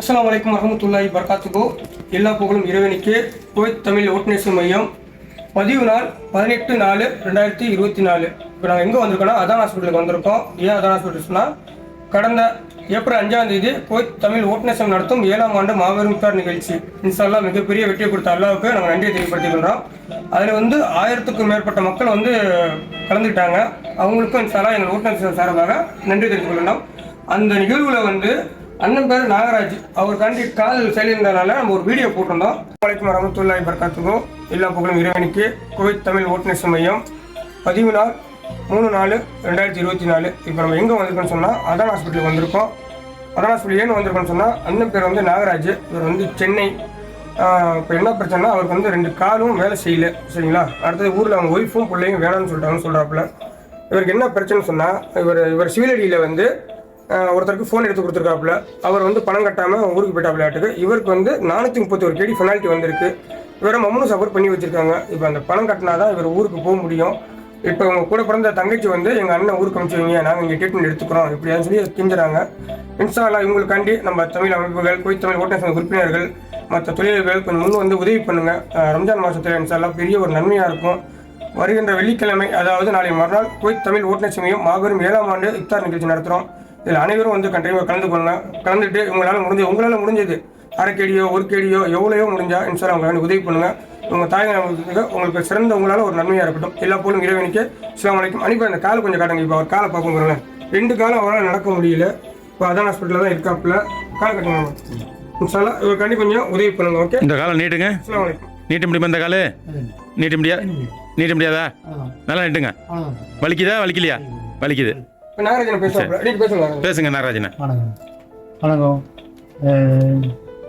அஸ்லாம் வலைக்கம் வரமத்துல்லாஹி பர்காத்துகோ எல்லா புகழும் இறைவனுக்கு. குவைத் தமிழ் ஓட்டுநேசு மையம். பதிவு நாள் பதினெட்டு நாலு ரெண்டாயிரத்தி இருபத்தி நாலு. இப்போ நாங்கள் எங்கே வந்திருக்கோம்னா அதான் ஹாஸ்பிட்டலுக்கு வந்திருக்கோம். ஏன் அதான் ஹாஸ்பிட்டல் சொன்னால் கடந்த ஏப்ரல் அஞ்சாம் தேதி குவைத் தமிழ் ஓட்டுநேசம் நடத்தும் ஏழாம் ஆண்டு மாபெரும் இஃப்தார் நிகழ்ச்சி. இன்சால்லாம் மிகப்பெரிய வெற்றியை கொடுத்த அல்லாவுக்கு நாங்கள் நன்றியை தெரியப்படுத்திக்கொள்கிறோம் அதில் வந்து ஆயிரத்துக்கும் மேற்பட்ட மக்கள் வந்து கலந்துக்கிட்டாங்க. அவங்களுக்கும் இன்ஷால்லா எங்கள் ஓட்டுநர் சார்பாக நன்றி தெரிவித்துக் கொள்ளணும் அந்த நிகழ்வில் வந்து அண்ணன் பேர் நாகராஜ். அவர் காண்டி கால் செயலிருந்தனால நம்ம ஒரு வீடியோ போட்டிருந்தோம். வலைக்கும் வரமத்துல்லாஹி பர்காத்துக்கும் எல்லா புகழும் இறைவனுக்கு. குவைத் தமிழ் ஓட்டுநர் மையம் பதிவு நாள் மூணு நாலு ரெண்டாயிரத்தி இருபத்தி நாலு. இப்போ நம்ம எங்கே வந்திருக்கோம்னு சொன்னால் அதான் ஹாஸ்பிட்டலுக்கு வந்திருக்கோம். அதான் ஹாஸ்பிட்டல் ஏன் வந்திருக்கோம்னு சொன்னால் அண்ணன் பேர் வந்து நாகராஜ். இவர் வந்து சென்னை இப்போ என்ன பிரச்சனைனா அவருக்கு வந்து ரெண்டு காலும் வேலை செய்யல சரிங்களா? அடுத்தது ஊரில் அவங்க ஒய்ஃபும் பிள்ளையும் வேணாம்னு சொல்லிட்டாங்கன்னு சொல்கிறாப்புல இவருக்கு என்ன பிரச்சனை சொன்னால் இவர் இவர் சிவிலடியில் வந்து ஒருத்தருக்கு ஃபோன் எடுத்து கொடுத்துருக்காப்புல. அவர் வந்து பணம் கட்டாமல் ஊருக்கு போயிட்டா விளையாட்டுக்கு இவருக்கு வந்து நானூற்றி முப்பத்தி ஒரு கேடி பெனால்ட்டி வந்திருக்கு. இவரை மம்மனும் சப்போர்ட் பண்ணி வச்சுருக்காங்க. இப்போ அந்த பணம் கட்டினாதான் இவர் ஊருக்கு போக முடியும். இப்போ அவங்க கூட பிறந்த தங்கச்சி வந்து எங்கள் அண்ணன் ஊருக்கு அனுப்பிச்சுவீங்க நாங்கள் இங்கே ட்ரீட்மெண்ட் எடுத்துக்கிறோம். இப்படியான்னு சொல்லி கிஞ்சுறாங்க. இன்ஸ்டாலா இவங்களுக்காண்டி நம்ம தமிழ் அமைப்புகள் கோயில் தமிழ் ஓட்டர் சங்க உறுப்பினர்கள் மற்ற தொழில்கள் கொஞ்சம் முன் வந்து உதவி பண்ணுங்கள் ரம்ஜான் மாதத்தில் இன்ஷால்லா பெரிய ஒரு நன்மையாக இருக்கும். வருகின்ற வெள்ளிக்கிழமை அதாவது நாளை மறுநாள் குவைத் தமிழ் ஓட்டுநர் சங்கம் மாபெரும் ஏழாம் ஆண்டு இஃப்தார் நிகழ்ச்சி நடத்துகிறோம் இதில் அனைவரும் வந்து கண்டிப்பாக கலந்து கொள்ளலாம். கலந்துட்டு உங்களால் முடிஞ்சது உங்களால் முடிஞ்சது அரை கேடியோ ஒரு கேடியோ எவ்வளோ முடிஞ்சா இன்ஷால்லா உங்களால் உதவி பண்ணுங்க. உங்க தாய் உங்களுக்கு சிறந்த உங்களால் ஒரு நன்மையாக இருக்கட்டும். எல்லா போலும் இறைவனுக்கு. இஸ்லாம் வலைக்கும் அனுப்பி அந்த காலை கொஞ்சம் காட்டுங்க. இப்போ அவர் காலை பார்க்கும்போது ரெண்டு காலம் அவரால் நடக்க முடியல. இப்போ அதான் ஹாஸ்பிட்டலில் தான் இருக்காப்புல. காலை கட்டுங்க இன்ஷால்லா இவருக்காண்டி கொஞ்சம் உதவி பண்ணுங்க ஓகே? இந்த காலை நீட்டுங்க. அஸ்லாம் வலைக்கும் நீட்ட முடியுமா இந்த காலு? நீட்ட முடியாது நீட்ட முடியாதா? நல்லா நீட்டுங்க. வலிக்குதா? வலிக்கலையா? வலிக்குது. நாகராஜன் பேசுங்க பேசுங்க நாகராஜனா. வணக்கம். வணக்கம்.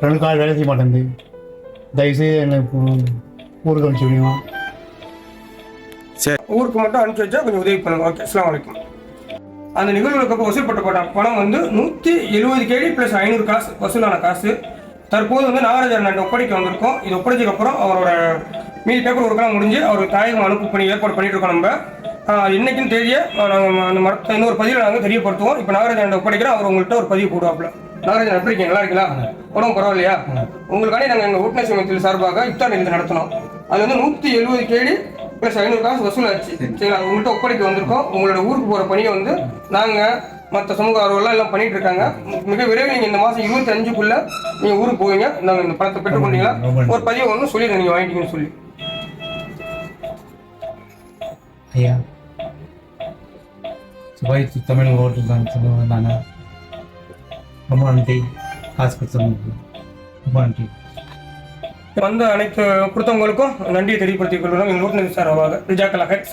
ரெண்டு கால் வேலை செய்ய மாட்டேங்குது. தயவுசெய்து என்னை இப்போ ஊருக்கு அனுப்பிச்சு விடுங்க. ஊருக்கு மட்டும் அனுப்பிச்சு வச்சா கொஞ்சம் உதவி பண்ணுங்க. ஓகே அஸ்லாம் வலைக்கும் அந்த நிகழ்வுகளுக்கு அப்போ வசூல்பட்ட போட்ட பணம் வந்து நூற்றி எழுபது கேடி ப்ளஸ் ஐநூறு காசு வசூலான காசு. தற்போது வந்து நாகராஜர் நாட்டு ஒப்படைக்க வந்திருக்கோம். இது ஒப்படைச்சதுக்கு அப்புறம் அவரோட மீதி பேப்பர் ஒர்க்கெல்லாம் முடிஞ்சு அவர் தாயகம் அனுப்பு பண்ணி ஏற்பாடு பண்ணிட்டு இருக்கோம் நம்ம. இன்னைக்குன்னு தேதியை நாங்கள் அந்த மரத்தை இன்னொரு பதிவில் நாங்கள் தெரியப்படுத்துவோம். இப்போ நாகராஜன் ஒப்படைக்கிறோம் அவர் உங்கள்கிட்ட ஒரு பதிவு போடுவாப்புல. நாகராஜன் எப்படி இருக்கீங்க? நல்லா இருக்கீங்களா? உடம்பு பரவாயில்லையா? உங்களுக்காண்டி நாங்கள் எங்கள் ஓட்டுநர் சமயத்தில் சார்பாக இஃப்தார் நிகழ்ச்சி நடத்தினோம். அது வந்து நூற்றி எழுபது கேடி ப்ளஸ் ஐநூறு காசு வசூலாச்சு. சரிங்களா? உங்கள்கிட்ட ஒப்படைக்க வந்திருக்கோம். உங்களோட ஊருக்கு போகிற பணியை வந்து நாங்கள் மற்ற சமூக ஆர்வலாம் எல்லாம் பண்ணிட்டு இருக்காங்க. மிக விரைவில் நீங்கள் இந்த மாதம் இருபத்தி அஞ்சுக்குள்ள நீங்கள் ஊருக்கு போவீங்க. நாங்கள் இந்த பணத்தை பெற்றுக்கொண்டீங்களா? ஒரு பதிவை ஒன்று சொல்லி நீங்கள் வாங்கிட்டீங்கன்னு சொல்லி. ஐயா. சுபாய் தமிழ் ஹோட்டல் தான் சொல்லுவாங்க ரொம்ப நன்றி. காசு கொடுத்தவங்களுக்கு ரொம்ப நன்றி. வந்த அனைத்து கொடுத்தவங்களுக்கும் நன்றியை தெரியப்படுத்திக் கொள்கிறோம். எங்கள் ஓட்டுநர் விசாரமாக ரிஜாக்கலாக ரிஜாக்கலா ஹெட்